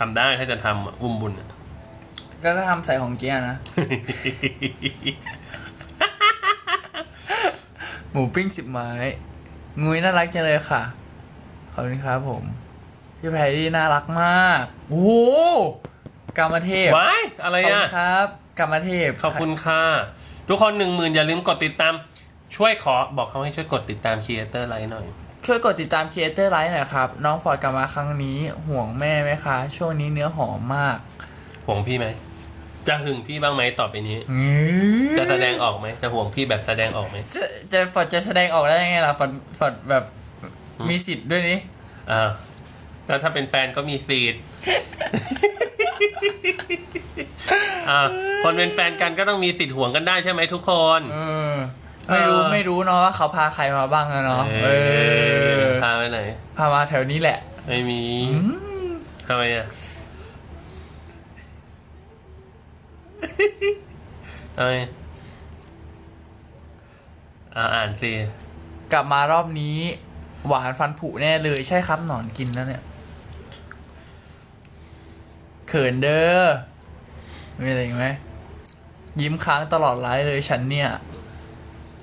ทำได้ถ้าจะทำอะอุ้มบุญอะก็ก็ทำใส่ของเจียนะ หมูปิ้งสิบไม้งุยน่ารักจังเลยค่ะ ขอบคุณครับผม พี่แพรรี่น่ารักมาก โอ้โหกามเทพว้ายอะไรขอบคุอะณครับกามเทพขอบคุณค่ะ ทุกคนหนึ่งหมื่นอย่าลืมกดติดตาม ช่วยขอบอกเขาให้ช่วยกดติดตามครีเอเตอร์ไลน์หน่อย ช่วยกดติดตามครีเอเตอร์ไลฟ์หน่อยครับ น้องฟอร์ดกลับมาครั้งนี้ห่วงแม่ไหมคะ ช่วงนี้เนื้อหอมมากห่วงพี่ไหม จะหึงพี่บ้างไหมต่อไปนี้ จะแสดงออกไหม จะห่วงพี่แบบแสดงออกไหม จะจะฟอร์ดจะแสดงออกได้ยังไงล่ะฟอร์ดฟอร์ดแบบมีสิทธิ์ด้วยนี่อ่าแล้วถ้าเป็นแฟนก็มีสิทธิ์อ่าคนเป็นแฟนกันก็ต้องมีติดห่วงกันได้ใช่ไหมทุกคนเออไม่รู้เออ ไม่รู้เนาะว่าเขาพาใครมาบ้างนะเนาะเออพาไปไหน พามาแถวนี้แหละ ไม่มีทำไมอะทำไมอ่าอ่านสิกลับมารอบนี้ หวานฟันผุแน่เลยใช่ครับหนอนกินแล้วเนี่ยเขินเด้อมีอะไรอีกไหมยิ้มค้างตลอดไลฟ์เลยฉันเนี่ย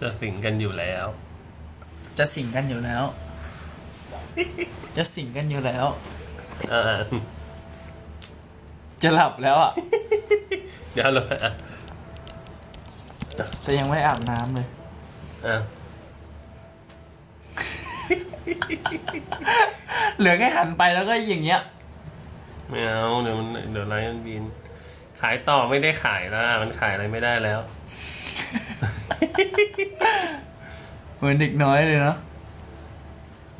จะสิงกันอยู่แล้ว จะสิงกันอยู่แล้ว จะสิงกันอยู่แล้วอ่าอ่าจะหลับแล้วอะ เดี๋ยวเราอะแต่ยังไม่ได้อาบน้ำเลย อะเหลือแค่หันไปแล้วก็อย่างเงี้ย ไม่เอาเดี๋ยวมันเดี๋ยวไลน์มันบิน ขายต่อไม่ได้ขายแล้วมันขายอะไรไม่ได้แล้ว เหมือนเด็กน้อยเลยเนาะ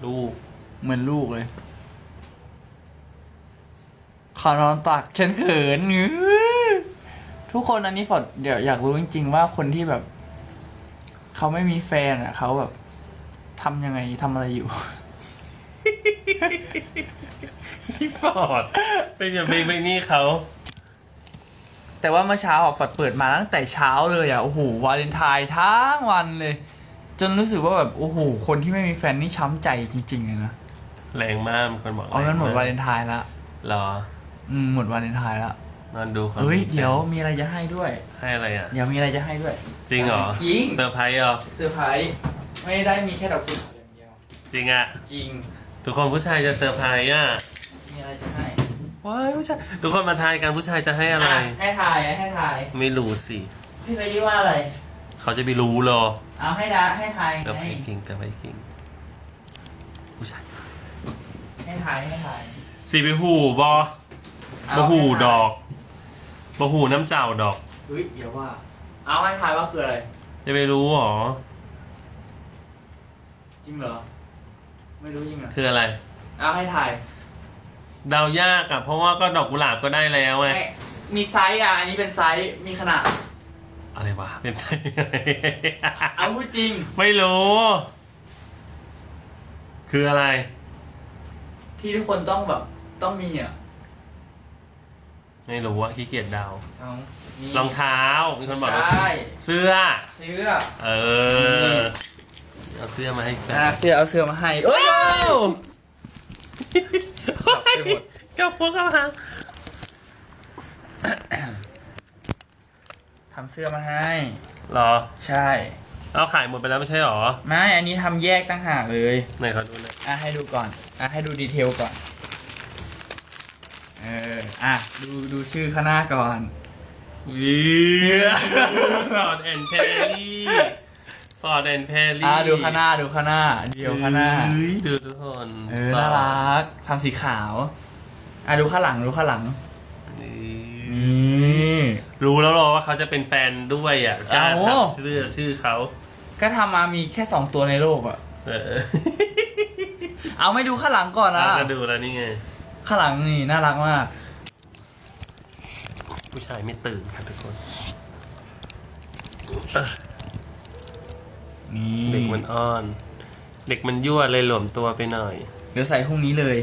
ลูก เหมือนลูกเลยขอนอนตักฉันเขินอื้อทุกคนอันนี้ฟอดเดี๋ยวอยากรู้จริง ๆ ว่าคนที่แบบ เขาไม่มีแฟนอะเขาแบบทำยังไงทำอะไรอยู่พี่ฟอร์ดเป็นอย่าไปไปนี่เขา แต่ว่าเมื่อเช้าอะฟอดเปิดมาตั้งแต่เช้าเลยอะโอ้โหวาเลนไทน์ทั้งวันเลย จนรู้สึกว่าแบบโอ้โหคนที่ไม่มีแฟนนี่ช้ำใจจริงๆเลยนะแรงมากมีคนบอกเอางั้นหมดวาเลนนไทน์ละหรออืมหมดวาเลนไทน์ละนอนดูคนเฮ้ยมีแฟนเดี๋ยวมีอะไรจะให้ด้วย ให้อะไรอะเดี๋ยวมีอะไรจะให้ด้วย จริงเหรอจริงเซอร์ไพรส์เหรอเซอร์ไพรส์ไม่ได้มีแค่ดอกกุหลาบอย่างเดียวจริงอะจริงทุกคนผู้ชายจะเซอร์ไพรส์อะมีอะไรจะให้ ว้ายผู้ชายทุกคนมาทายกันผู้ชายจะให้อะไรอ่ให้ทายให้ทาย ไม่รู้สิ พี่ไปดีว่าอะไร เขาจะไปรู้เหรอเอาให้ดาให้ทายเซอร์ไพไงรส์จริงเซอร์ไพรส์จริงผู้ชายให้ทายให้ทายสีไปหูบอเาบะหูให้ทายดอกบะหูน้ำเจ้าดอก เฮ้ยเดี๋ยวว่า เอาให้ทายว่าคืออะไร จะไปรู้เหรอ จริงเหรอ ไม่รู้จริงเหรอคืออะไร เอาให้ทาย เดายากอะเพราะว่าก็ดอกกุหลาบก็ได้แล้วไงไม่มีไซส์อะอันนี้เป็นไซส์มีขนาด อะไรวะเป็นไงเอาพูดจริง ไม่รู้ คืออะไร ที่ทุกคนต้องแบบต้องมีอะไม่รู้อะขี้เกียจเดาเอามีรองเท้ามีคนบอกว่าใช่เสื้อ เสื้อเออ เอาเสื้อมาให้แฟอ่านเสื้อเอาเสื้อมาให้โอ้ยกลับไป หมดกับพวกเขาหาทำเสื้อมาให้ หรอ ใช่ เอาขายหมดไปแล้วไม่ใช่หรอ ไม่ อันนี้ทำแยกตั้งหากเลย ไหนเขาดูหนะอะให้ดูก่อน อะให้ดูดีเทลก่อน เออ อะดูดูชื่อข้างหน้าก่อนวีฟอร์ดแอนด์แพรรี่ฟอร์ดแอนด์แพรรี่อะดูข้างหน้าดูข้างหน้า เดียวข้างหน้าเฮ้ยดูทุกคน เออ น่ารักทำสีขาว อะดูข้างหลังดูข้างหลังนี่นี่รู้แล้วเหรอว่าเขาจะเป็นแฟนด้วยอะกล้าเอาทำชื่อชื่อเขาก็ทำมามีแค่สองตัวในโลกอะเออเอาไม่ดูข้างหลังก่อนนะก็ดูแล้วนี่ไงข้างหลังนี่น่ารักมาก ผู้ชายไม่ตื่นครับทุกคนนี่เด็กมันอ้อน เด็กมันยั่วเลยหลวมตัวไปหน่อย เดี๋ยวใส่พรุ่งนี้เลย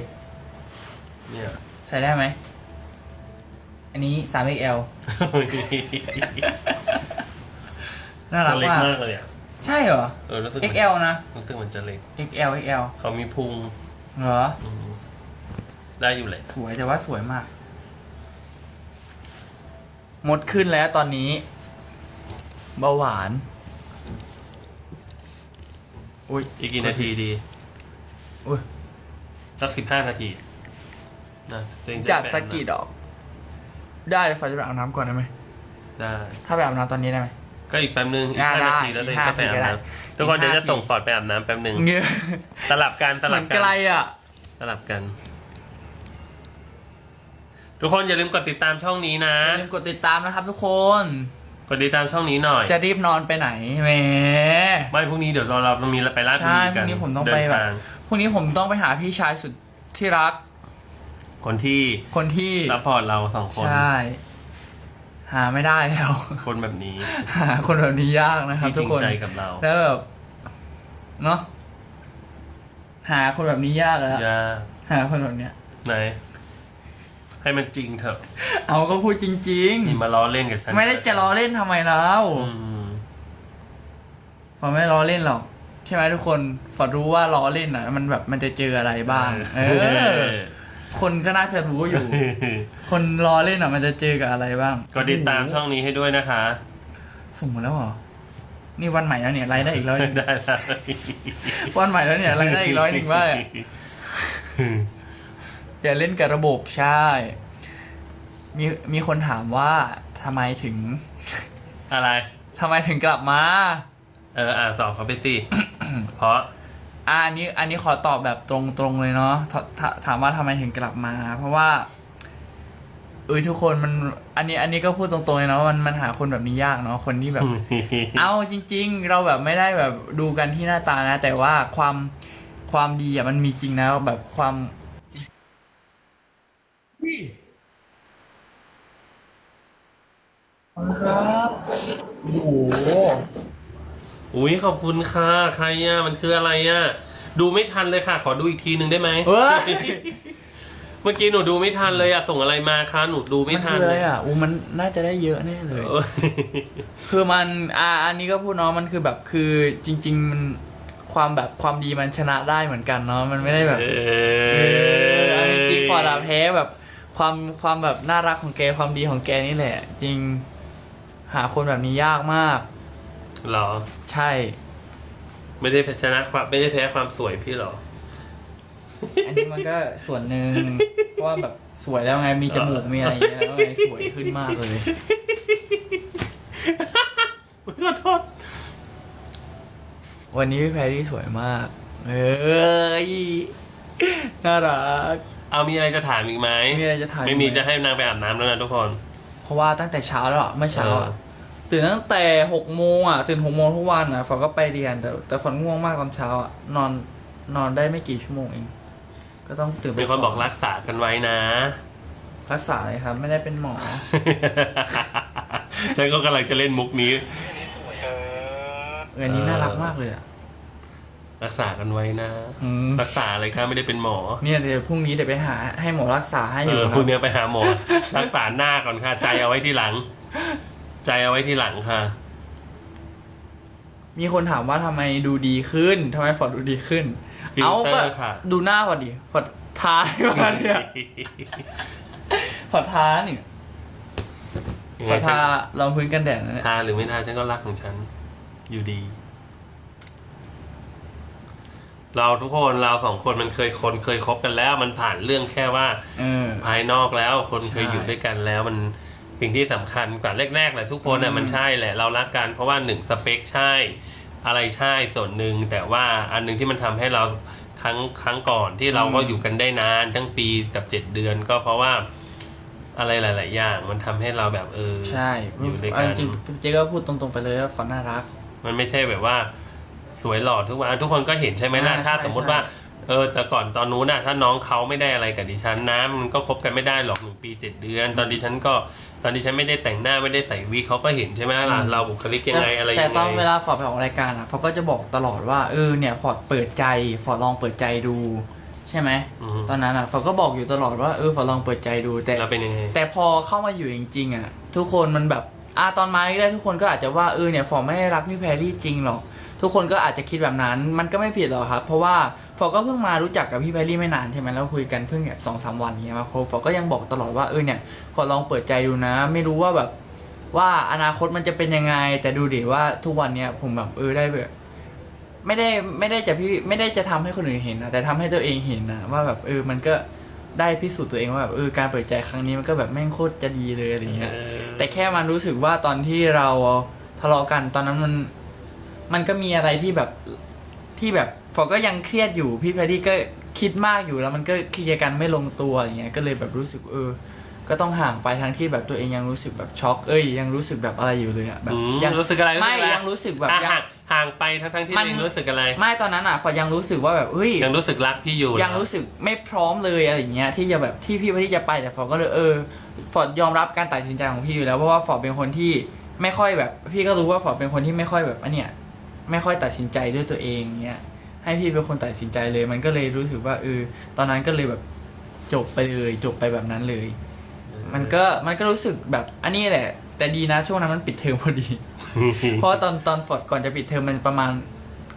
เนี่ย ใส่ได้ไหม อันนี้ 3XL น่ารักเล็กมากมากเลยอะใช่เหรอ เออรู้สึกมัน XL นะ รู้สึกมันจะเล็ก XL XL เขามีพุงเหรอ อืมได้อยู่แหละสวยแต่ว่าสวยมากมดขึ้นแล้วตอนนี้ เบาหวาน อุ้ยอีกกี่นาทีดีอุ้ย สักสิบห้านาทีนะ ตัวเองจัดไปสกกีดอก ได้เดี๋ยวฝากจะไปอาบน้ำก่อนได้ไหมได้ ถ้าไปอาบน้ำตอนนี้ได้ไหม ก็อีกแป๊บนึงอีกได้ห้านาได้ทีแล้วตัวเองอีกก็ไปอาบห้านาทีก็ได้น้ำทุกคนอีกเดี๋ยวห้าจะส่งนาทีฟอร์ดไปอาบน้ำแป๊บนึงเงี้ยสลับกันสเหลัมืบอนกัไกลอะสลับกัน ทุกคนอย่าลืมกดติดตามช่องนี้นะอย่าลืมกดติดตามนะครับ ทุกคน กดติดตามช่องนี้หน่อย จะรีบนอนไปไหนแหมไม่พรุ่งนี้เดี๋ยวเราเราต้องมีไปลาดบุใช่รีพกัรุ่นงนี้ผมต้องเดิไปนแบบทางพรุ่งนี้ผมต้องไปหาพี่ชายสุดที่รัก คนที่คนที่ซัพพอร์ตเราสองคนใช่หาไม่ได้แล้ว คนแบบนี้ หาคนแบบนี้ยากนะครับที่จทุริกงคนใจกับเราแล้วแบบเนาะหาคนแบบนี้ยากแล้วยากหาคนแบบเนี้ยไหนให้มันจริงเถอะ เอาก็พูดจริงนี่มาล้อเล่นกับฉันๆไม่ได้จะล้อเล่นทำไมแล้วอืมฟอร์ไม่ล้อเล่นหรอก ใช่ไหมทุกคนฟอร์รู้ว่าล้อเล่นอะ มันแบบมันจะเจออะไรบ้าง เออ คนก็น่าจะรู้อยู่ คนล้อเล่นอะมันจะเจอกับอะไรบ้างก็ติดตามช่องนี้ให้ด้วยนะคะส่งมาแล้วเหรอนี่วันใหม่แล้วเนี่ยไลฟ์ได้อีกร้อยหนึ่งได้แล้ววันใหม่แล้วเนี่ยไลฟ์ได้อีกร้อยหนึ่งว่าเนี่ยอย่าเล่นกับระบบใช่ มีมีคนถามว่าทำไมถึง อะไรทำไมถึงกลับมา เอออ่าตอบเขาไปสิเพราะ อ่าอันนี้อันนี้ขอตอบแบบตรงๆเลยเนาะถถถามว่าทำไมถึงกลับมา เพราะว่าเออทุกคนมันอันนี้อันนี้ก็พูดตรงๆเลยเนาะมันมันหาคนแบบนี้ยากเนาะคนที่แบบ เอาจริง ๆ เราแบบไม่ได้แบบดูกันที่หน้าตานะ แต่ว่าความความดีอะมันมีจริงนะแบบความครับโอ้โห อุ้ยขอบคุณค่ะ ใครอะ มันคืออะไรอะ ดูไม่ทันเลยค่ะ ขอดูอีกทีหนึ่งได้ไหมเฮ้ย เมื่อกี้หนูดูไม่ทันเลยอะ ส่งอะไรมาคะ หนูดูไม่มันทัคืนออะไรอะอู้มันน่าจะได้เยอะแน่เลย เออคือมันอ่าอันนี้ก็พูดเนาะมันคือแบบคือจริง ๆ มันความแบบความดีมันชนะได้เหมือนกันเนาะมันไม่ได้แบบ เอเอออเอาจริงๆฟอร์ดอะแพ้แบบความความแบบน่ารักของแกความดีของแกนี่แหละ จริงหาคนแบบนี้ยากมาก เหรอ ใช่ ไม่ได้ชนะความไม่ได้แพ้ความสวยพี่เหรอ อันนี้มันก็ส่วนหนึ่งเพราะว่าแบบสวยแล้วไงมีจมูกมีอะไรอย่างเงี้ยแล้วไงสวยขึ้นมากเลยขอโทษวันนี้พี่แพรรี่สวยมาก เอ้ยน่ารัก เอามีอะไรจะถามอีกไหมมีอะไรจะถามอีกไหม ไม่มีจะให้นางไปอาบน้ำแล้วนะทุกคน เพราะว่าตั้งแต่เช้าแล้วอะเมื่อเช้าอะเออ ตื่นตั้งแต่หกโมงอะตื่นหกโมงทุกวันอะฝนก็ไปเรียนแต่แต่ฝนง่วงมากตอนเช้าอะนอนนอนได้ไม่กี่ชั่วโมงเอง ก็ต้องตื่นไปมีคนบอกสรักษากันไว้นะ รักษาเลยครับ ไม่ได้เป็นหมอ ฉันก็กำลังจะเล่นมุกนี้เอออันนี้น่ารักมากเลยอะรักษากันไว้นะ อืมรักษาอะไรคะไม่ได้เป็นหมอ เนี่ยเดี๋ยวพรุ่งนี้เดี๋ยวไปหาให้หมอรักษาให้อเอยู่อคคุรัณบเนี้ยไปหาหมอ รักษาหน้าก่อนค่ะ ใจเอาไว้ที่หลัง ใจเอาไว้ที่หลังค่ะ มีคนถามว่าทำไมดูดีขึ้นทำไมฟอร์ดดูดีขึ้น ฟิลเอาเตอก็ร์ค่ะ ดูหน้าฟอร์ดดิฟอร์ดทามาเนี่ยฟอร์ดทาเนี่ยยังฟไงอร์ดฉัทานรองพื้นกันแดดนะเนี่ยทาหรือไม่ทาฉันก็รักของฉัน อยู่ดี เราทุกคนเราสองคนมันเคยคนเคยคบกันแล้ว มันผ่านเรื่องแค่ว่า เออ ภายนอกแล้วคนเคยใช่ อยู่ด้วยกันแล้วมัน สิ่งที่สำคัญกว่าแรกๆแหละทุกคนน่ะอืมมันใช่แหละเรารักกันเพราะว่าหนึ่งสเปคใช่ อะไรใช่ส่วนหนึ่งแต่ว่าอันหนึ่งที่มันทำให้เราครั้งครั้งก่อนที่เราก็อยู่กันได้นานทั้งปีกับเจ็ดเดือน ก็เพราะว่าอะไรหลาย ๆ อย่าง มันทำให้เราแบบเออใช่อยู่ด้วยกันเอาจริงๆเจ๊ก็พูดตรงๆไปเลยว่าฟอนน่ารัก มันไม่ใช่แบบว่าสวยหล่อทุกวันทุกคนก็เห็นใช่ไหมล่ะอ่าถ้าใช่สมมติใช่ว่าเออแต่ก่อนตอนนู้นน่ะถ้าน้องเขาไม่ได้อะไรกับดิฉันนะมันก็คบกันไม่ได้หรอกหนึ่งปีเจ็ดเดือน ตอนดิฉันก็ ตอนดิฉันไม่ได้แต่งหน้าไม่ได้ใส่วิกเขาก็เห็นใช่ไหมล่ะเราบุคลิกยังไงอะไรแต่ยังตไงอนเวลาฟอร์ดไปออกรายการอะฟอร์ดก็จะบอกตลอดว่าเออเนี่ยฟอร์ดเปิดใจฟอร์ดลองเปิดใจดู ใช่ไหมอืมตอนนั้นอะฟอร์ดก็บอกอยู่ตลอดว่าเออฟอร์ดลองเปิดใจดูแต่เราเป็นยังไงแต่พอเข้ามาอยู่จริงๆอะทุกคนมันแบบอะตอนมาแรกๆทุกคนก็อาจจะว่าเออเนี่ยฟอร์ดไม่ได้รักพี่แพรรี่จริงหรอก ทุกคนก็อาจจะคิดแบบนั้น มันก็ไม่ผิดหรอกครับ เพราะว่าฟอร์ดก็เพิ่งมารู้จักกับพี่แพรรี่ไม่นานใช่ไหมแล้วคุยกันเพิ่งแบบสองสามวันเงี้ยมาโคฟอร์ดก็ยังบอกตลอดว่าเออเนี่ยฟอร์ดลองเปิดใจดูนะ ไม่รู้ว่าแบบว่าอนาคตมันจะเป็นยังไง แต่ดูดิว่าทุกวันเนี้ยผมแบบเออได้แบบไม่ได้ไม่ได้จะพี่ไม่ได้จะทำให้คนอื่นเห็นนะแต่ทำให้ตัวเองเห็นนะว่าแบบเออมันก็ได้พิสูจน์ตัวเองว่าแบบเออการเปิดใจครั้งนี้มันก็แบบแม่งโคตรจะดีเลยอะไรเงี้ยเออแต่แค่มันรู้สึกว่าตอนที่เราทะเลาะกันตอนนั้นมัน มันก็มีอะไรที่แบบที่แบบฟอก็ยังเครียดอยู่พี่แพดดี้ก็คิดมากอยู่แล้วมันก็เคลียร์กันไม่ลงตัวอย่างเงี้ยก็เลยแบบรู้สึกเออ ก็ต้องห่างไปทั้งที่แบบตัวเองยังรู้สึกแบบช็อกเอ้ยยังรู้สึกแบบอะไรอยู่เลยอะแบบอืมยังรู้สึกอะไรไม่สึกอะรยังรู้สึกแบบอะยัง ห่างห่างไปทั้งทั้งๆที่มัตัวนเองรู้สึกอะไร ไม่ตอนนั้นอะฟอยังรู้สึกว่าแบบเฮ้ย ยังรู้สึกรักพี่อยู่เหอยังรู้สึกไม่พร้อมเลยอะไรอย่างเงี้ยที่จะแบบที่พี่ที่จะไปแต่ฟอร์ดก็เลยเออฟอร์ดยอมรับการตัดสินใจของพี่อยู่แล้วเพราะว่าฟอร์ดเป็นคนที่ไม่ค่อยแบบ พี่ก็รู้ว่าฟอร์ดเป็นคนที่ไม่ค่อยแบบอันเนี้ย ไม่ค่อยตัดสินใจด้วยตัวเองเงี้ยให้พี่เป็นคนตัดสินใจเลย มันก็เลยรู้สึกว่าเออตอนนั้นก็เลยแบบจบไปเลยจบไปแบบนั้นเลย มันก็มันก็รู้สึกแบบอันนี้แหละ แต่ดีนะช่วงนั้นมันปิดเทอมพอดี เพราะว่าตอนตอนฟอร์ดก่อนจะปิดเทอมมันประมาณ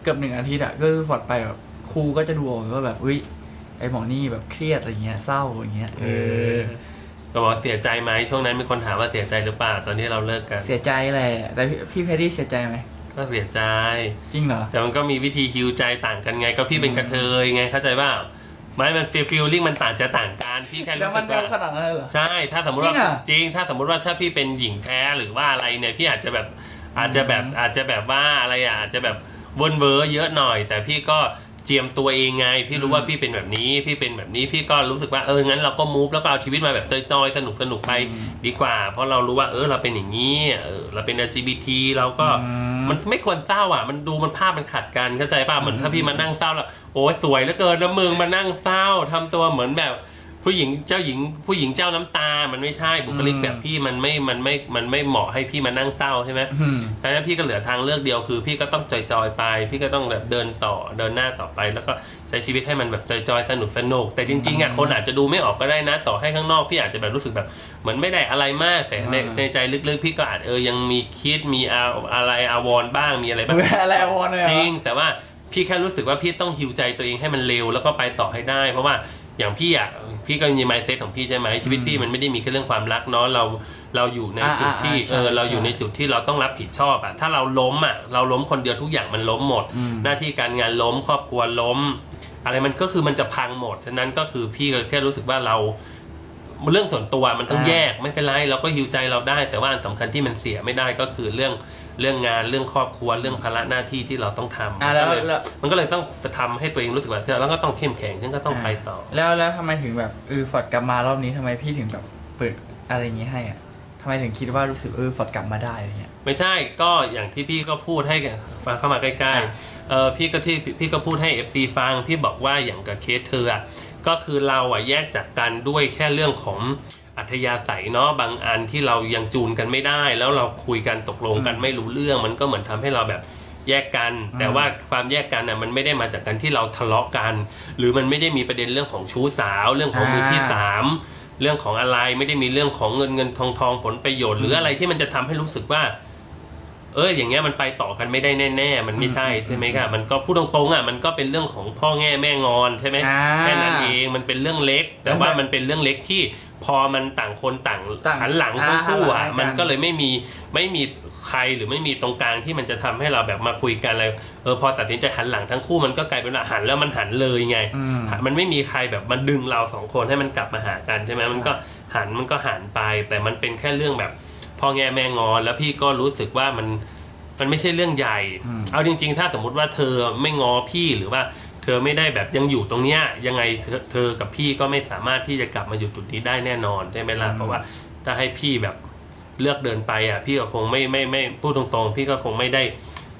เกือบหนึ่งอาทิตย์อะก็คือฟอร์ดไปแบบครูก็จะดูออกว่าแบบอุ้ยไอหมอนี่แบบเครียดอะไรเงี้ยเศร้าอย่างเงี้ยเออก็บอกเสียใจไหมช่วงนั้นมีคนถามว่าเสียใจหรือเปล่าตอนที่เราเลิกกัน เสียใจแหละแต่พี่พี่เพดดี้เสียใจไหม ก็เสียใจ จริงเหรอ แต่มันก็มีวิธีฮิวใจต่างกันไง ก็พี่เป็นกระเทยไงเข้าใจป่าไม่มันฟีลฟีลลิ่งมันต่างจะต่างกันพี่แค่แล้วรู้มัสึนกเร็วขว่านาดนั้นเลยเหรอใช่ถ้าสมมติจริว่างอะจริง ถ้าสมมติว่าถ้าพี่เป็นหญิงแท้หรือว่าอะไรเนี่ยพี่อาจจะแบบอาจจะแบบอาจจะแบบว่าอะไรอะอาจจะแบบเวินเวอร์เยอะหน่อย แต่พี่ก็ เจียมตัวเองไง พี่รู้ว่าพี่เป็นแบบนี้พี่เป็นแบบนี้พี่ก็รู้สึกว่าเอองั้นเราก็มูฟแล้วก็เอาชีวิตมาแบบจอยๆสนุกสนุกๆไปดีกว่า เพราะเรารู้ว่าเออเราเป็นอย่างนี้เออเราเป็น LGBT เราก็มันไม่ควรเศร้าอะ มันดูมันภาพมันขัดกันเข้าใจป่ะเหมือนถ้าพี่มานั่งเศร้าแล้วโอ้ยสวยเหลือเกินแล้วมึงมานั่งเศร้าทำตัวเหมือนแบบ ผู้หญิงเจ้าหญิงผู้หญิงเจ้าน้ำตา มันไม่ใช่บุคลิกอืมแบบพี่มันไม่มันไม่มันไม่เหมาะให้พี่มานั่งเศร้าใช่ไหมอืมดังนั้นพี่ก็เหลือทางเลือกเดียวคือ พี่ก็ต้องจอยๆไป พี่ก็ต้องแบบเดินต่อเดินหน้าต่อไป แล้วก็ใช้ชีวิตให้มันแบบจอยๆสนุกสนุกแต่จริงๆอะคนอาจจะดูไม่ออกก็ได้นะ ต่อให้ข้างนอกพี่อาจจะแบบรู้สึกแบบเหมือนไม่ได้อะไรมาก แต่ในอ่าในใจลึกๆพี่ก็อาจเออยังมีคิดมีอาอะไรอาวรณ์บ้างมีอะไรบ้างเวลาอะไรวอนเลยเหจอริง แต่ว่าพี่แค่รู้สึกว่าพี่ต้องฮิวใจตัวเองให้มันเร็วแล้วก็ไปต่อให้ได้ เพราะว่าอย่างพี่อะ พี่ก็มีไมเซ็ตของพี่ใช่ไหมชีวิตพี่มันไม่ได้มีแค่เรื่องความรักเนาะเราเราอยู่ในอ่าจุดที่อ่าใช่เออเราใช่อยู่ในจุดที่เราต้องรับผิดชอบอะถ้าเราล้มอะเราล้มคนเดียวทุกอย่างมันล้มหมดอืมหน้าที่การงานล้มครอบครัวล้ม อะไรมันก็คือมันจะพังหมดฉะนั้นก็คือพี่ก็แค่รู้สึกว่าเราเรื่องส่วนตัวมันต้องอ่าแยกไม่เป็นไรเราก็ฮิวใจเราได้ แต่ว่าอันสำคัญที่มันเสียไม่ได้ก็คือเรื่อง เรื่องงานเรื่องครอบครัวเรื่องภาระหน้าที่ที่เราต้องทำอะแล้วมันก็เลยแล้ว มันก็เลยต้องทำให้ตัวเองรู้สึกว่าเราก็ต้องเข้มแข็งฉันก็ต้องไปต่อ แล้วแล้วทำไมถึงแบบเออฟอร์ดกลับมารอบนี้ทำไมพี่ถึงแบบเปิดอะไรอย่างงี้ให้อะทำไมถึงคิดว่ารู้สึกเออฟอร์ดกลับมาได้อะไรเงี้ย ไม่ใช่ก็อย่างที่พี่ก็พูดให้ฟังเข้ามาใกล้อะ ๆเออพี่ก็ที่พี่ก็พูดให้ FC ฟัง พี่บอกว่าอย่างกับเคสเธออะก็คือเราอะแยกจากกันด้วยแค่เรื่องของ อัธยาศัยเนาะบางอันที่เรายังจูนกันไม่ได้ แล้วเราคุยกันตกลงกันไม่รู้เรื่อง มันก็เหมือนทำให้เราแบบแยกกัน แต่ว่าความแยกกันน่ะมันไม่ได้มาจากการที่เราทะเลาะกัน หรือมันไม่ได้มีประเด็นเรื่องของชู้สาว เรื่องของมือที่สามเรื่องของอะไรไม่ได้มีเรื่องของเงินเงินทองทองผลประโยชน์ หรืออะไรที่มันจะทำให้รู้สึกว่า เอออย่างเงี้ยมันไปต่อกันไม่ได้แน่ๆมันไม่ใช่ใช่ไหมครับมันก็พูดตรงๆอะมันก็เป็นเรื่องของพ่อแง่แม่งอนใช่ไหมอ่าแค่นั้นเองมันเป็นเรื่องเล็ก แต่ว่ามันเป็นเรื่องเล็กที่พอมันต่างคนต่างต่างหันหลังทั้งคู่อะอ่าหันหลังให้กันมันก็เลยไม่มีไม่มีใครหรือไม่มีตรงกลางที่มันจะทำให้เราแบบมาคุยกันเลยเออพอตัดสินใจหันหลังทั้งคู่มันก็กลายเป็นว่าหันแล้วมันหันเลยไงอืมมันไม่มีใครแบบมาดึงเราสองคนให้มันกลับมาหากันใช่ไหมมันก็หันมันก็หันไป แต่มันเป็นแค่เรื่องแบบ พ่อแง่แม่งอน แล้วพี่ก็รู้สึกว่ามันมันไม่ใช่เรื่องใหญ่ เอาจริง ๆ ถ้าสมมุติว่าเธอไม่งอพี่หรือว่าเธอไม่ได้แบบยังอยู่ตรงเนี้ยยังไงเธอเธอกับพี่ก็ไม่สามารถที่จะกลับมาอยู่จุดนี้ได้แน่นอนใช่ไหมล่ะเพราะว่าถ้าให้พี่แบบเลือกเดินไปอะพี่ก็คงไม่ไม่ไม่พูดตรงๆ พี่ก็คงไม่ได้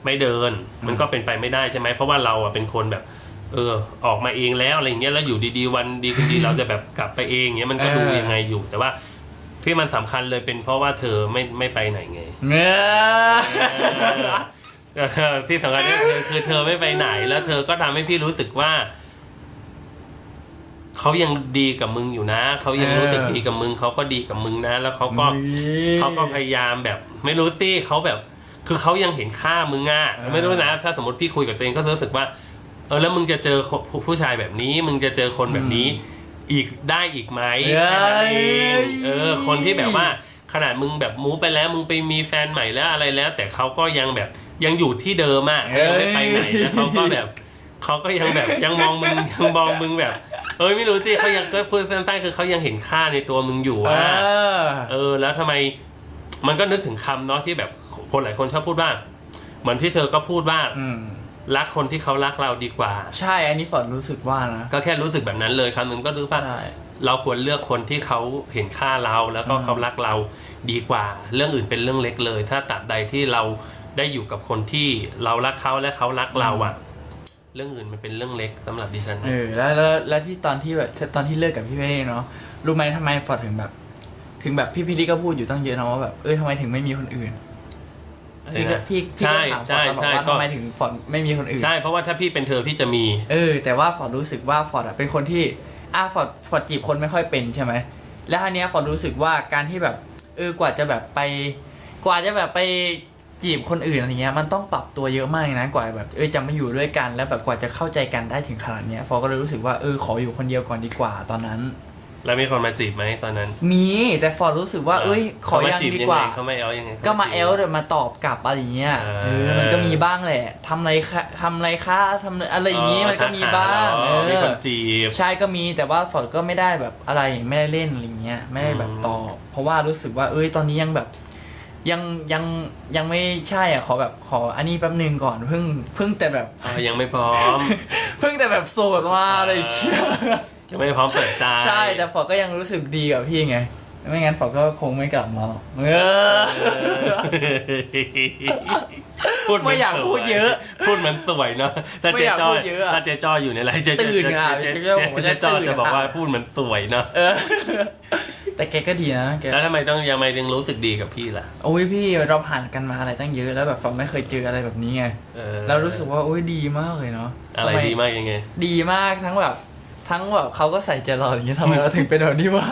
ไม่เดิน มันก็เป็นไปไม่ได้ใช่ไหมเพราะว่าเราอะเป็นคนแบบ เออออกมาเองแล้วอะไรเงี้ยแล้วอยู่ดีๆ วันดีคืนดีเราจะแบบกลับไปเองเงี้ยมันก็ดูเออยังไงอยู่แต่ว่า ที่มันสำคัญเลยเป็นเพราะว่าเธอไม่ไม่ไปไหนไงเงี้ยเออที่สำคัญก็คือคือเธอไม่ไปไหน แล้วเธอก็ทำให้พี่รู้สึกว่า เขายังดีกับมึงอยู่นะ เขายังรู้สึกดีกับมึง เขาก็ดีกับมึงนะ แล้วเขาก็ เขาก็พยายามแบบ ไม่รู้สิเขาแบบ คือเขายังเห็นค่ามึงอะเออไม่รู้นะ ถ้าสมมติพี่คุยกับตัวเองก็รู้สึกว่า เออแล้วมึงจะเจอผู้ผู้ชายแบบนี้ มึงจะเจอคนแบบนี้ อีกได้อีกไหมเอ้ย แค่นั้นเองเออ คนที่แบบว่าขนาดมึงแบบมูฟไปแล้วมึงไปมีแฟนใหม่แล้วอะไรแล้ว แต่เขาก็ยังแบบยังอยู่ที่เดิมอะยังไม่ไปไหนแล้วเขาก็แบบเขาก็ยังแบบยังมองมึงยังมองมึงแบบ เอ้ยไม่รู้สิเขายังก็พูดสั้นๆคือเขายังเห็นค่าในตัวมึงอยู่เอว่าอเออแล้วทำไมมันก็นึกถึงคำเนาะที่แบบคนหลายคนชอบพูดว่า เหมือนที่เธอก็พูดว่า อืม รักคนที่เขารักเราดีกว่า ใช่อันนี้ฟอร์ดรู้สึกว่านะ ก็แค่รู้สึกแบบนั้นเลยคำนึงก็รู้ป่ะใช่เราควรเลือกคนที่เขาเห็นค่าเราแล้วก็เขารักเราดีกว่า เรื่องอื่นเป็นเรื่องเล็กเลย ถ้าตราบใดที่เราได้อยู่กับคนที่เรารักเขาและเขารักเราอะเรื่องอื่นมันเป็นเรื่องเล็กสำหรับดิฉันเอนะอแล้วแล้วแล้วที่ตอนที่แบบตอนที่เลิกกับพี่เป้เนาะรู้ไหมทำไมฟอร์ดถึงแบบ ถึงแบบพี่พี่ลี่ก็พูดอยู่ตั้งเยอะนะว่าแบบเออทำไมถึงไม่มีคนอื่นอะไร พี่ก็นะพี่พี่ใช่ก็ถามฟอใช่ร์ดตลอดว่าใช่ก็ทำไมถึงฟอร์ดไม่มีคนอื่น ใช่เพราะว่าถ้าพี่เป็นเธอพี่จะมี เออ แต่ว่าฟอร์ดรู้สึกว่าฟอร์ดอะเป็นคนที่อะฟอร์ดฟอร์ดจีบคนไม่ค่อยเป็นใช่ไหมแล้วอันเนี้ยฟอร์ดรู้สึกว่าการที่แบบเออกว่าจะแบบไป กว่าจะแบบไปจีบคนอื่นอะไรเงี้ยมันต้องปรับตัวเยอะมากนะกว่าแบบเออจะมาอยู่ด้วยกันแล้วแบบกว่าจะเข้าใจกันได้ถึงขนาดเนี้ยฟอร์ดก็เลยรู้สึกว่าเออขออยู่คนเดียวก่อนดีกว่าตอนนั้น แล้วมีคนมาจีบไหมตอนนั้นมีแต่ฟอร์ดรู้สึกว่า เอ้ย ขอเขามายังจีบดียังกไงว่าเขาไม่เอายังไงก็มาจีบเอลเดี๋ยวมาตอบกลับอะไรอย่างเงี้ยอ่าเออมันก็มีบ้างแหละทำอะไรคะทำอะไรคะทำอะไรอย่างงี้มันก็มีบ้างอ๋เออมีอคนจีบใช่ก็มีแต่ว่าฟอร์ดก็ไม่ได้แบบอะไรไม่ได้เล่นอะไรอย่างเงี้ยไม่ได้แบบอืมตอบ เพราะว่ารู้สึกว่า เอ้ยตอนนี้ยังแบบ ยังยังยังไม่ใช่อะขอแบบขออันนี้แป๊บนึงก่อนเพิ่งเพิ่งแต่แบบอ่ายังไม่พร้อม เพิ่งแต่แบบโสดมาอะไรอย่างเงี้ย ยังไม่พร้อมเปิดใจใช่แต่ฟอร์ดก็ยังรู้สึกดีกับพี่ไง ไม่งั้นฟอร์ดก็คงไม่กลับมาหรอกเออพูดเหนไม่อยากพูดเยอะ พูดเหมือนสวยเนาะถ้าไม่เจ๊อยากจ้อพูยดเยอะอะถ้าเจ๊จ้อยอยู่ในไลฟ์เจ๊ตื่นอะเจ๊เจ๊เจ๊จ้อยผมจะเจ๊จ้อยตื่นจะบอกว่าอะพูดเหมือนสวยเนาะเออแต่แกก็ดีนะแกแล้วทำไมต้องยังไงยังรู้สึกดีกับพี่ล่ะโอ้ยพี่เราผ่านกันมาอะไรตั้งเยอะแล้วแบบฟอร์ดไม่เคยเจออะไรแบบนี้ไงเออแล้วรู้สึกว่าโอ้ยดีมากเลยเนาะอะไรทำไดีมากยังไง ดีมากทั้งแบบ ทั้งแบบเขาก็ใส่ใจเราอย่างเงี้ยทำไมเราถึงเป็นแบบนี้วะ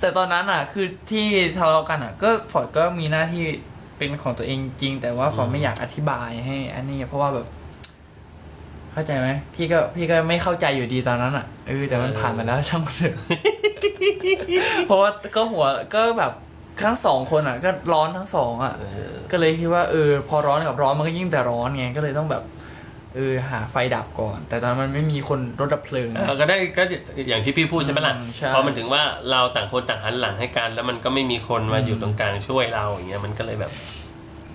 แต่ตอนนั้นอะ คือที่ทะเลาะกันอะ ก็ฟอร์ดก็มีหน้าที่เป็นของตัวเองจริง แต่ว่าฟอร์ดอืมไม่อยากอธิบายให้ อันนี้เพราะว่าแบบ เข้าใจไหมพี่ก็พี่ก็ไม่เข้าใจอยู่ดีตอนนั้นอะเออแต่มันผ่านมาแล้วช่างมันเถอะเพราะว่าก็หัวก็แบบทั้งสองคนอะ ก็ร้อนทั้งสองอะเออก็เลยคิดว่าเออพอร้อนกับร้อนมันก็ยิ่งแต่ร้อนไงก็เลยต้องแบบ เออหาไฟดับก่อน แต่ตอนนั้นมันไม่มีคนรถดับเพลิง เออก็ได้ก็อย่างที่พี่พูดใช่ไหมล่ะอืมใช่ พอมันถึงว่าเราต่างคนต่างหันหลังให้กัน แล้วมันก็ไม่มีคนมาอยู่ตรงกลางช่วยเราอย่างเงี้ยมันก็เลยแบบ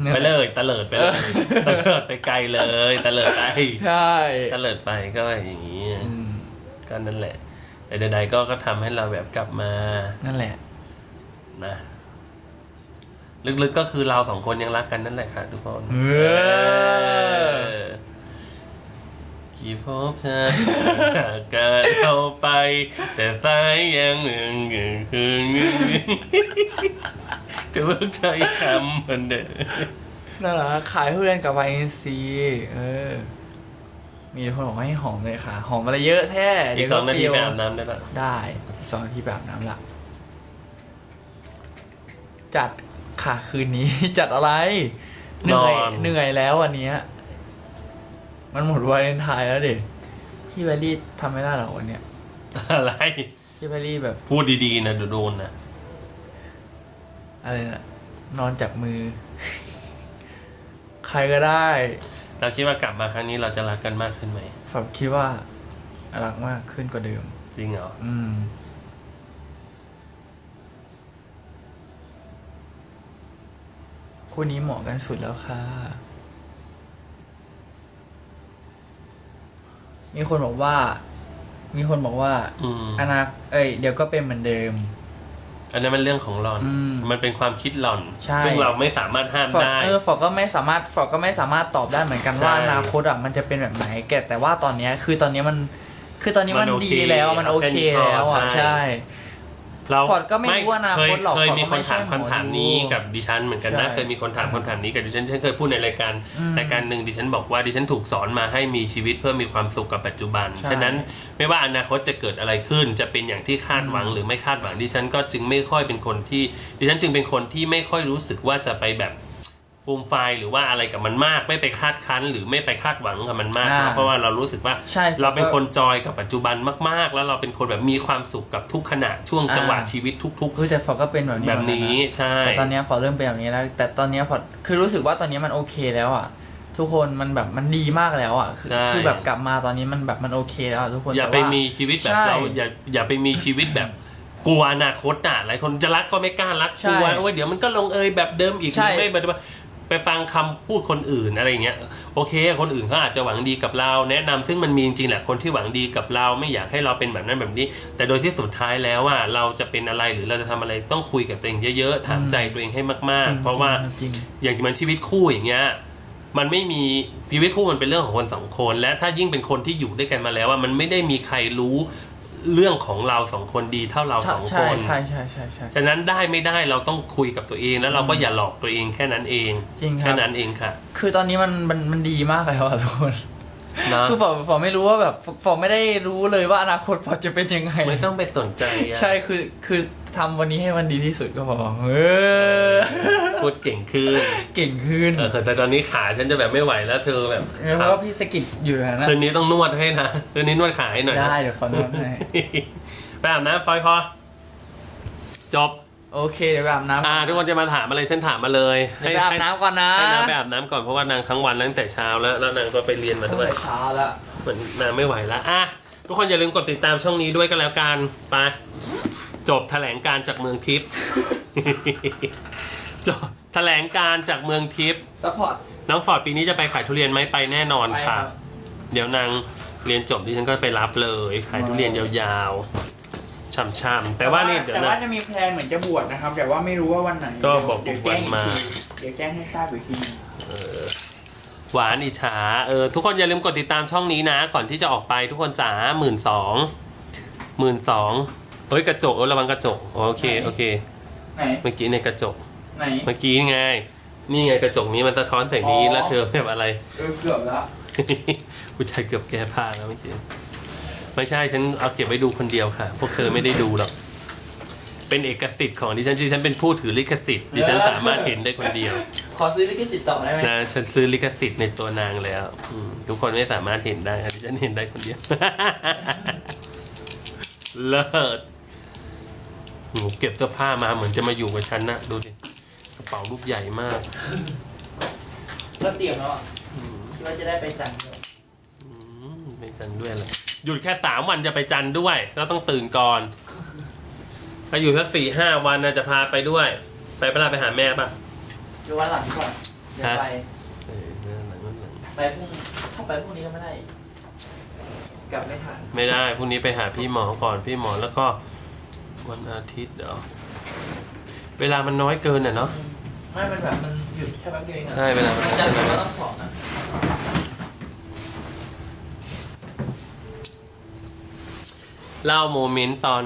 นี่ไปเลยตะเลิดไปเลยตะเลิดไปไกลเลยตะเลิดไปใช่ตะเลิดไปก็อย่างนี้อืมก็นั่นแหละแต่ใดๆก็ก็ทำให้เราแบบกลับมานั่นแหละ นะลึกๆก็คือเราสองคนยังรักกันนั่นแหละค่ะทุกคนเออ เออ กี่พบเธอจากกันเข้าไป แต่สายยังหนึ่งหนึ่งหนึ่งหนึ่งจะเพิ่งใช้คำเหมือนเดิมนั่นแหละขายทุเรียนกับไวน์อินซีเออ มีคนบอกให้หอมเลยค่ะ หอมอะไรเยอะแท้อีเดี๋กยวสองนาทีเปไปอาบน้ำได้ละได้อีกสองนาทีแบบน้ำละจัดค่ะคืนนี้ จัดอะไร เหนื่อยเหนื่อยแล้ววันนี้ มันหมดวาเลนไทน์แล้วเด็พี่แวลลี่ทำไม่ได้หรอวันเนี้ยอะไร พี่แวลลี่แบบพูดดีๆนะเดี๋ยวโดนนะอะไรนะนอนจับมือ ใครก็ได้เราคิดว่ากลับมาครั้งนี้เราจะรักกันมากขึ้นไหมฝับคิดว่ารักมากขึ้นกว่าเดิม จริงเหรอ อืม คู่นี้เหมาะกันสุดแล้วค่ะ มีคนบอกว่า มีคนบอกว่าอืม อนาเอ้ย เดี๋ยวก็เป็นเหมือนเดิม อันนั้นมันเรื่องของหล่อน อืมมันเป็นความคิดหล่อน ใช่ ซึ่งเราไม่สามารถห้ามฟอร์ดได้ เออฟอร์ดก็ไม่สามารถฟอร์ดก็ไม่สามารถตอบได้เหมือนกันใช่ว่าอนาคตอะมันจะเป็นแบบไหนแกแต่ว่าตอนเนี้ยคือตอนเนี้ยมัน คือตอนนี้มันมันโอเคดีแล้วมันโอเคเอาแค่นี้พอแล้วอะใช่ ใช่ เราฟอร์ดก็ไม่รู้อนาคตหรอกเคยฟอร์ดก็มีคนไม่ใช่ถามหมอคำถามดูนี้กับดิฉันเหมือนกันนะใช่เคยมีคนถามคำถามนี้กับดิฉันฉันเคยพูดในรายการอืมรายการหนึ่งดิฉันบอกว่าดิฉันถูกสอนมาให้มีชีวิตเพื่อมีความสุขกับปัจจุบันใช่ฉะนั้นไม่ว่าอนาคตจะเกิดอะไรขึ้น จะเป็นอย่างที่คาดหวังหรือไม่คาดหวังดิฉันก็จึงไม่ค่อยเป็นคนที่ดิฉันจึงเป็นคนที่ไม่ค่อยรู้สึกว่าจะไปแบบ ฟูมไฟายหรือว่าอะไรกับมันมาก ไม่ไปคาดคั้น หรือไม่ไปคาดหวังกับมันมากอ่าเพราะว่าเรารู้สึกว่าใช่เราเป็นคนจอยกับปัจจุบันมาก ๆ แล้วเราเป็นคนแบบมีความสุขกับทุกขณะช่วงจังหวะอ่า ชีวิตทุกคือแต่ฟอร์ดก็เป็นแบบๆ นี้แบบเหมือกันี้ะใช่ แต่ตอนเนี้ยฟอร์ดเริ่มเป็นแบบนี้แล้ว แต่ตอนเนี้ยฟอร์ดคือรู้สึกว่าตอนนี้มันโอเคแล้วอะ ทุกคนมันแบบมันดีมากแล้วอะ คือใช่ คือแบบกลับมาตอนนี้มันแบบมันโอเคแล้วอะทุกคนอย่าแต่ไปว่ มีชีวิตแบบใช่เราอย่าอย่าไปมีชีวิตแบบกลัวอนาคตอะหลายคนจะรักก็ไม่กล้ารักใช่กลัวโอ้ยเดี๋ยวมันก็ลงเอยแบบเดิมอีกใช่ไม่แบบ ไปฟังคำพูดคนอื่นอะไรอย่างเงี้ยโอเค คนอื่นเขาอาจจะหวังดีกับเรา แนะนำซึ่งมันมีจริงๆแหละคนที่หวังดีกับเราไม่อยากให้เราเป็นแบบนั้นแบบนี้ แต่โดยที่สุดท้ายแล้วว่าเราจะเป็นอะไรหรือเราจะทำอะไรต้องคุยกับตัวเองเยอะๆถามใจตัวเองให้มากจริงๆเพราะว่าจริงอย่างเหมันชีวิตคู่อย่างเงี้ยมันไม่มีชีวิตคู่มันเป็นเรื่องของคนสองคน และถ้ายิ่งเป็นคนที่อยู่ด้วยกันมาแล้วว่ามันไม่ได้มีใครรู้ เรื่องของเราสองคนดีเท่าเราใช่สองคใช่นใช่ใช่ใช่ใช่ฉะนั้นได้ไม่ได้เราต้องคุยกับตัวเองแล้วเราก็อย่าหลอกตัวเองแค่นั้นเองจริงคแค่รับนั้นเองค่ะ คือตอนนี้มันมันมันดีมากแล้วอะทุกคนนะคือฟอร์ดฟอร์ดไม่รู้ว่าแบบฟฟอร์ดไม่ได้รู้เลยว่าอนาคตฟอร์ดจะเป็นยังไง ไม่ต้องไปสนใจอะใช่คือคือ ทำวันนี้ให้มันดีที่สุดก็พอเออพูดเก่งขึ้นเก่งขึ้นเออแต่ตอนนี้ขาฉันจะแบบไม่ไหวแล้วเธอแบบเพราะว่าพี่สะกิดอยู่นะคืนนี้ต้องนวดให้นะคืนนี้นวดขาให้หน่อยนะได้เดี๋ยวฟอร์ดนวดให้ไปอาบน้ำพลอยพอจบโอเคเดี๋ยวไปอาบน้ำอ่าทุกคนจะมาถามอะไรฉันถามมาเลยเดี๋ยวไปอาบน้ำก่อนนะให้นางไปอาบน้ำก่อนเพราะว่านางทั้งวันตั้งแต่เช้าแล้วแล้วนางก็ไปเรียนมาตั้งด้วยแต่เช้าแล้วเหมือนนางไม่ไหวแล้วอะทุกคนอย่าลืมกดติดตามช่องนี้ด้วยก็แล้วกันไป จบแถลงการจากเมืองทิพย์ จบแถลงการจากเมืองทิพย์ ซัพพอร์ต น้องฟอร์ดปีนี้จะไปขายทุเรียนไหมไปแน่นอนไปค่ะครับ เดี๋ยวนางเรียนจบดิฉันก็ไปรับเลย ขายทุเรียนยาวๆช่ำๆแต่ว่านี่เดี๋ยวแต่นะ ว่าจะมีแพลนเหมือนจะบวชนะครับ แต่ว่าไม่รู้ว่าวันไหนก็บอกเดี๋ยวแจ้งอีกวันมา ทีเดี๋ยวแจ้งให้ทราบอีกทีหนึ่งหวานอิจฉาเออทุกคนอย่าลืมกดติดตามช่องนี้นะ ก่อนที่จะออกไปทุกคนจ๋าหมื่นสองหมื่นสอง เฮ้ยกระจกเออระวังกระจกโอเคโอเค ไหน เมื่อกี้ในกระจก ไหน เมื่อกี้ไง นี่ไงกระจกนี้มันสะท้อนแต่งนี้อ๋อ แล้วเธอแบบอะไร เออเกือบแล้วผู้ชายเกือบแก้ผ้าแล้วเมื่อกี้ไม่ใช่ฉันเอาเก็บไว้ดูคนเดียวค่ะ พวกเธอไม่ได้ดูหรอก เป็นเอกสิทธิ์ของดิฉันดิฉันเป็นผู้ถือลิขสิทธิ์ดิฉันสามารถเห็นได้คนเดียว ขอซื้อลิขสิทธิ์ต่อได้ไหมนะฉันซื้อลิขสิทธิ์ในตัวนางแล้วอืมทุกคนไม่สามารถเห็นได้ดิฉันเห็นได้คนเดียว เลิศ หนูเก็บเสื้อผ้ามาเหมือนจะมาอยู่กับฉันนะดูดิกระเป๋ารูปใหญ่มาก ก็เตรียมแล้วอะคิดว่าจะได้ไปจันทร์ด้วยอืมไปจันทร์ด้วยเลยหยุดแค่สามวันจะไปจันทร์ด้วยก็ต้องตื่นก่อนถ้าอยู่สักสี่ห้าวันนะจะพาไปด้วย ไปเวลาไปหาแม่ปะ เดี๋ยววันหลังก่อนเดี๋ยวฮะ ไปเออเรื่องหลังเรื่องหลังไปพรุ่งถ้าไปพรุ่งนี้ก็ไม่ได้ กลับไม่ทันไม่ได้พรุ่งนี้ไปหาพี่หมอก่อนพี่หมอแล้วก็ วันอาทิตย์เดี๋ยวเวลามันน้อยเกินอะเนาะไม่มันแบบมันหยุดแค่แป๊บเดียวเองอะใช่เวลามันมันจันทร์มันก็ต้องสอบนะเล่าโมเมนต์ตอน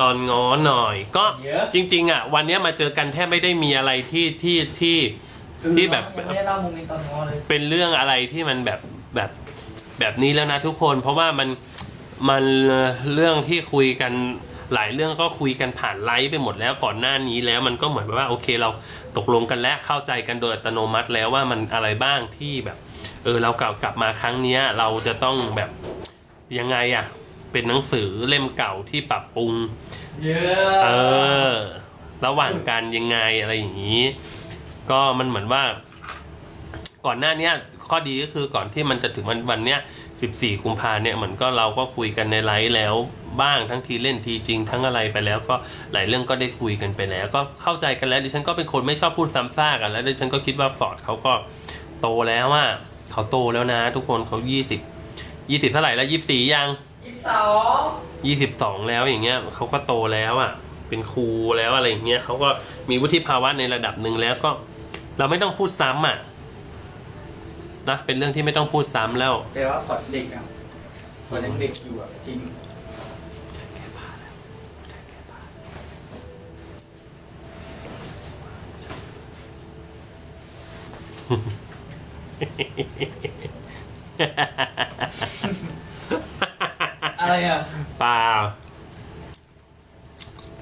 ตอนง้อหน่อย ก็เยอะ จริง ๆ อะ วันเนี้ยมาเจอกันแทบไม่ได้มีอะไรที่ที่ที่ ที่แบบ ยังไม่ได้เล่าโมเมนต์ตอนง้อเลย เป็นเรื่องอะไรที่มันแบบแบบแบบนี้แล้วนะทุกคน เพราะว่ามันมันเรื่องที่คุยกัน หลายเรื่องก็คุยกันผ่านไลฟ์ไปหมดแล้วก่อนหน้านี้แล้วมันก็เหมือนแบบว่าโอเคเราตกลงกันและเข้าใจกันโดยอัตโนมัติแล้วว่ามันอะไรบ้างที่แบบ เออเรากลับกลับมาครั้งเนี้ยเราจะต้องแบบยังไงอะเป็นหนังสือเล่มเก่าที่ปรับปรุงเยอเออ ระหว่างกันยังไงอะไรอย่างนี้ ก็มันเหมือนว่า ก่อนหน้าเนี้ยข้อดีก็คือก่อนที่มันจะถึงวันวันเนี้ย 14 กุมภาเนี่ยเหมือนก็เราก็คุยกันในไลฟ์แล้ว บ้างทั้งทีเล่นทีจริง ทั้งอะไรไปแล้วก็หลายเรื่องก็ได้คุยกันไปแล้ว ก็เข้าใจกันแล้วดิฉันก็เป็นคนไม่ชอบพูดซ้ำซากกันแล้วดิฉันก็คิดว่าฟอร์ดเขาก็โตแล้วว่าเขาโตแล้วนะ ทุกคนเขา 20 20เท่าไหร่แล้ว 24 ยัง ยี่สิบสองยี่สิบสองแล้วอย่างเงี้ยเขาก็โตแล้วอะเป็นครูแล้วอะไรอย่างเงี้ยเขาก็มีวุฒิภาวะในระดับหนึ่งแล้วก็ เราไม่ต้องพูดซ้ำอะนะเป็นเรื่องที่ไม่ต้องพูดซ้ำแล้ว แต่ว่าสอนเด็กอะสอนยังเด็กอยู่อะจริง อะไรอะเปล่า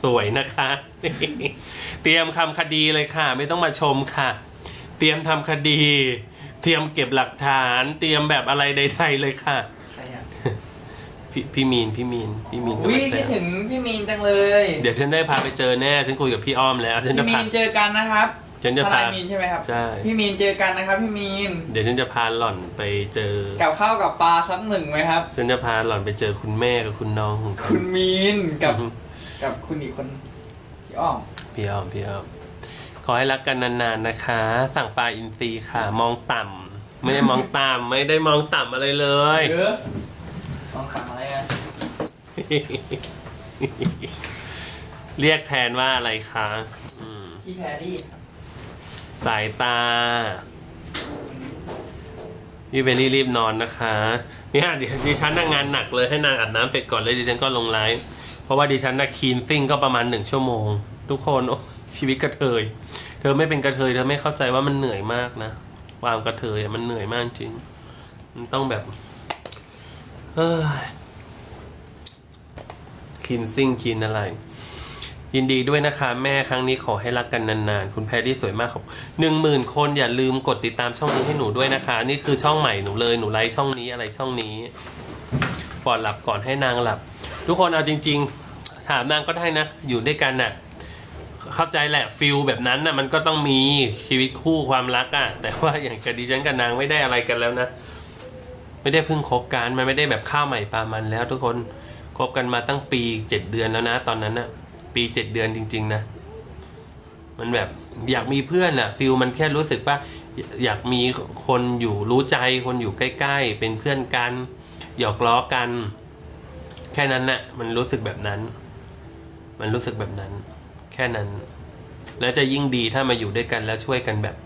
สวยนะคะ เตรียมคำคดีเลยค่ะ ไม่ต้องมาชมค่ะ เตรียมทำคดี เตรียมเก็บหลักฐาน เตรียมแบบอะไรใดๆเลยค่ะ ใครอะพี่พี่มีนพี่มีนพี่มีนก็อุ้ยมาแต่คิดถึงพี่มีนจังเลย เดี๋ยวฉันได้พาไปเจอแน่ ฉันคุยกับพี่อ้อมแล้ว ฉันจะพี่มีพานเจอกันนะครับ ฉันจะทพา นายมีนใช่ไหมครับ ใช่ พี่มีนเจอกันนะครับพี่มีนเดี๋ยวฉันจะพาหล่อนไปเจอ กับข้าวกับปลาสักหนึ่งไหมครับ ฉันจะพาหล่อนไปเจอคุณแม่กับคุณน้องของฉันคุณมีนกับอือฮึกับคุณอีกคนพี่อ้อมพี่อ้อมพี่อ้อมขอให้รักกันนานๆนะคะ สั่งปลาอินทรีค่ะ มองต่ำไม่ได้มองต่ำไม่ได้มองต่ำอะไรเลยเออลองสั่งอะไรอะเรียกแทนว่าอะไรคะอืมพี่แพรรี่ครับสายตาพี่เบลลี่รีบนอนนะคะเนี่ยดิฉันน่ะงานหนักเลยให้นางอาบน้ำเสร็จก่อนเลยดิฉันก็ลงไลฟ์เพราะว่าดิฉันน่ะคีนซิ่งก็ประมาณหนึ่งชั่วโมง ทุกคนโอ้ชีวิตกระเทย เธอไม่เป็นกระเทยเธอไม่เข้าใจว่ามันเหนื่อยมากนะความกระเทยอะมันเหนื่อยมากจริง มันต้องแบบเอ้คีนซิ่งคีนอะไร ยินดีด้วยนะคะแม่ครั้งนี้ขอให้รักกันนานๆ คุณแพรรี่สวยมากครับหนึ่งหมื่นคนอย่าลืมกดติดตามช่องนี้ให้หนูด้วยนะคะ นี่คือช่องใหม่หนูเลยหนูไลฟ์ช่องนี้อะไรช่องนี้ก่อนหลับก่อนให้นางหลับ ทุกคนเอาจริง ๆ ถามนางก็ได้นะ อยู่ด้วยกันน่ะ เข้าใจแหละฟิลแบบนั้นน่ะมันก็ต้องมีชีวิตคู่ความรักอะ่ะ แต่ว่าอย่างกับดิฉันกับนางไม่ได้อะไรกันแล้วนะ ไม่ได้เพิ่งคบกันมันไม่ได้แบบข้าวใหม่ปลามันแล้ว ทุกคนคบกันมาตั้งปีเจ็ดเดือนแล้วนะ ตอนนั้นน่ะ ปีเจ็ดเดือนจริง ๆ นะ มันแบบอยากมีเพื่อนอะฟิลมันแค่รู้สึกว่าอยากมีคนอยู่รู้ใจคนอยู่ใกล้ ๆ เป็นเพื่อนกัน หยอกล้อกัน แค่นั้นน่ะมันรู้สึกแบบนั้น มันรู้สึกแบบนั้น แค่นั้น แล้วจะยิ่งดีถ้ามาอยู่ด้วยกันแล้วช่วยกันแบบ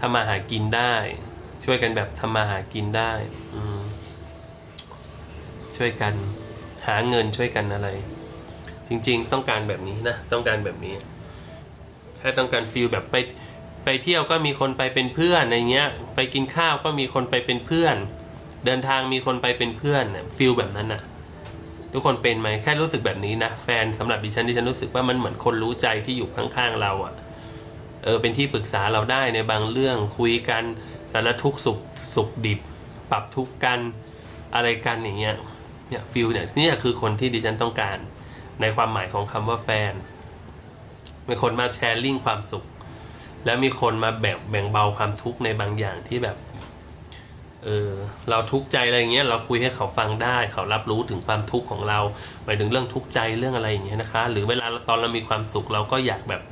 ทำมาหากินได้ ช่วยกันแบบทำมาหากินได้ช่วยกัน หาเงินช่วยกันอะไร จริงๆ ต้องการแบบนี้นะ ต้องการแบบนี้แค่ต้องการฟีลแบบไปไปเที่ยวก็มีคนไปเป็นเพื่อนอะไรเงี้ย ไปกินข้าวก็มีคนไปเป็นเพื่อน เดินทางมีคนไปเป็นเพื่อนน่ะฟีลแบบนั้นน่ะ ทุกคนเป็นไหมแค่รู้สึกแบบนี้นะแฟนสำหรับดิฉันดิฉันรู้สึกว่ามันเหมือนคนรู้ใจที่อยู่ข้างๆเราอะ่ะเออเป็นที่ปรึกษาเราได้ในบางเรื่องคุยกันสารทุกข์สุขสุขดิบ ปรับทุกข์กันอะไรกันอย่างเงี้ยเนี่ยฟิลเนี่ยนี่คือคนที่ดิฉันต้องการ ในความหมายของคำว่าแฟน มีคนมาแชร์ลิงความสุข แล้วมีคนมาแบ่งแบ่งเบาความทุกข์ในบางอย่างที่แบบ เออเราทุกข์ใจอะไรเงี้ย เราคุยให้เขาฟังได้ เขารับรู้ถึงความทุกข์ของเราหมายถึงเรื่องทุกข์ใจเรื่องอะไรอย่างเงี้ยนะคะ หรือเวลาตอนเรามีความสุขเราก็อยากแบบ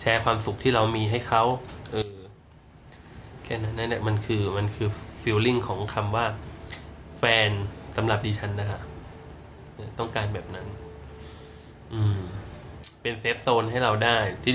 แชร์ความสุขที่เรามีให้เขาเออแค่นั้นนั่นแหละมันคือมันคือฟีลลิ่งของคำว่าแฟนสำหรับดิฉันนะคะต้องการแบบนั้น เป็นเซฟโซนให้เราได้ที่